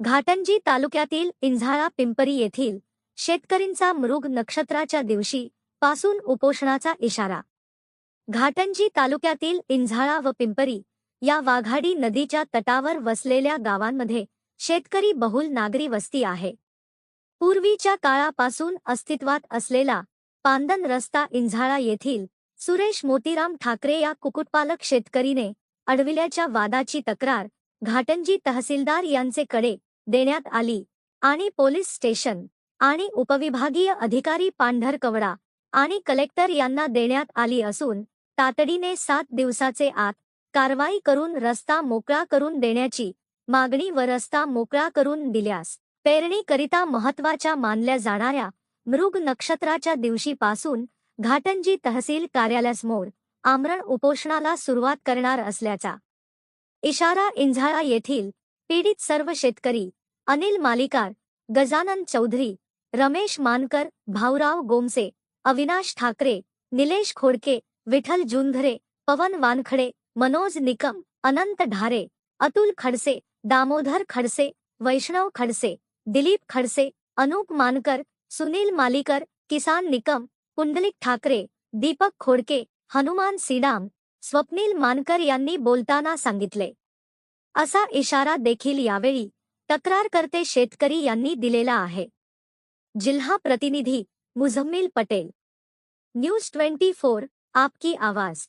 घाटंजी तालुक्यातील इंझाळा पिंपरी येथील शेतकरींचा मृग नक्षत्राच्या दिवशी पासून उपोषणाचा इशारा. घाटंजी तालुक्यातील इंझाळा व पिंपरी या वाघाडी नदीच्या तटावर वसलेल्या गावांमध्ये शेतकरी बहुल नागरी वस्ती आहे. पूर्वीच्या काळापासून अस्तित्वात असलेला पांदन रस्ता इंझाळा येथील सुरेश मोतीराम ठाकरे या कुक्कुटपालक शेतकरीने अडविल्याच्या वादाची तक्रार घाटंजी तहसीलदार यांचे कडे देण्यात आली. आणि पोलीस स्टेशन आणि उपविभागीय अधिकारी पांढर कवडा आणि कलेक्टर यांना देण्यात आली असून तातडीने सात दिवसाचे आत कारवाई करून रस्ता मोकळा करून देण्याची मागणी व रस्ता मोकळा करून दिल्यास पेरणीकरिता महत्त्वाच्या मानल्या जाणाऱ्या मृग नक्षत्राच्या दिवशीपासून घाटंजी तहसील कार्यालयासमोर आमरण उपोषणाला सुरुवात करणार असल्याचा इशारा इंझाळा येथील पीडित सर्व शेतकरी अनिल मालिकार, गजानन चौधरी, रमेश मानकर, भाऊराव गोमसे, अविनाश ठाकरे, निलेश खोडके, विठ्ठल जुंधरे, पवन वानखडे, मनोज निकम, अनंत ढारे, अतुल खडसे, दामोदर खडसे, वैष्णव खडसे, दिलीप खडसे, अनूप मानकर, सुनील मालिकर, किसान निकम, पुंडलिक ठाकरे, दीपक खोडके, हनुमान सीडाम, स्वप्नील मानकर यांनी बोलताना सांगितले. असा इशारा देखील यावेळी तक्रारकर्ते शेतकरी यांनी दिलेला आहे. जिल्हा प्रतिनिधी Muzammil Patel. News twenty four आपकी आवाज.